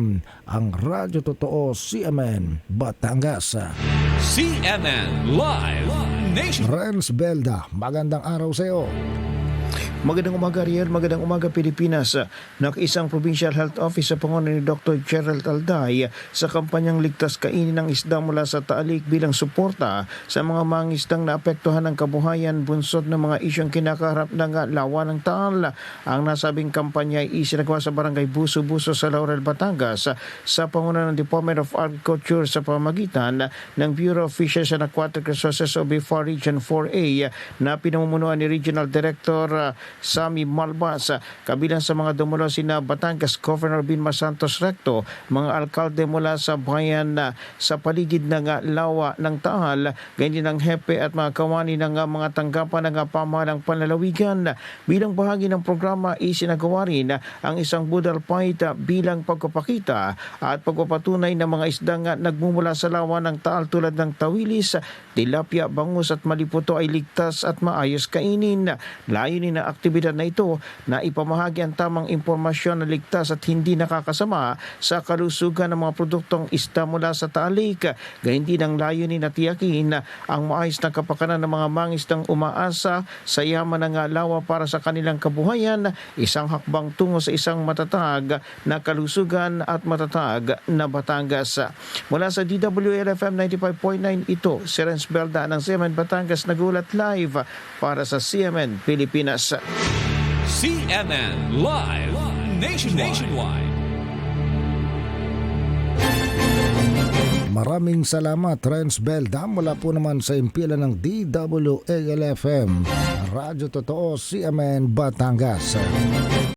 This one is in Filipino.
FM, ang Radyo Totoo CMN Batangas. CNN Live Nation. Renz Belda, magandang araw sa iyo. Magandang umaga, Riel. Magandang umaga, Pilipinas. Nakiisang Provincial Health Office sa pangunan ni Dr. Gerald Alday sa kampanyang ligtas kainin ng isda mula sa taalik bilang suporta sa mga mangisdang naapektuhan ng kabuhayan bunsod ng mga isyong kinakaharap ng lawa ng taal. Ang nasabing kampanya ay isinagawa sa barangay Buso-Buso sa Laurel, Batangas sa pangunan ng Department of Agriculture sa pamagitan ng Bureau of Fisheries and Aquatic Resources o BIFAR Region 4A na pinamumunuan ni Regional Director Sami Malbas. Kabilang sa mga dumulo sina Batangas Governor Binma Santos Recto, mga alkalde mula sa bayan na sa paligid ng uh, lawa ng Taal, ganyan ng hepe at mga kawani ng uh, mga tanggapan ng uh, pamahalang panlalawigan. Bilang bahagi ng programa, isinagawa rin ang isang budal fight bilang pagpapakita at pagpapatunay ng mga isdang nagmumula sa lawa ng Taal tulad ng tawilis, tilapia, bangus at maliputo ay ligtas at maayos kainin. Layunin ng aktibidad na ito na ipamahagi ang tamang impormasyon na ligtas at hindi nakakasama sa kalusugan ng mga produktong isda mula sa taalik. Gayun din ang layunin na tiyakin ang maayos na kapakanan ng mga mangisdang umaasa sa yaman ng lawa para sa kanilang kabuhayan, isang hakbang tungo sa isang matatag na kalusugan at matatag na Batangas. Mula sa DWLFM 95.9 ito, si Belda ng CMN Batangas nagulat live para sa CMN Pilipinas. CNN Live Nation. Nationwide. Maraming salamat Renz Belda mula po naman sa impila ng DWALFM, Radyo Totoo CMN Batangas.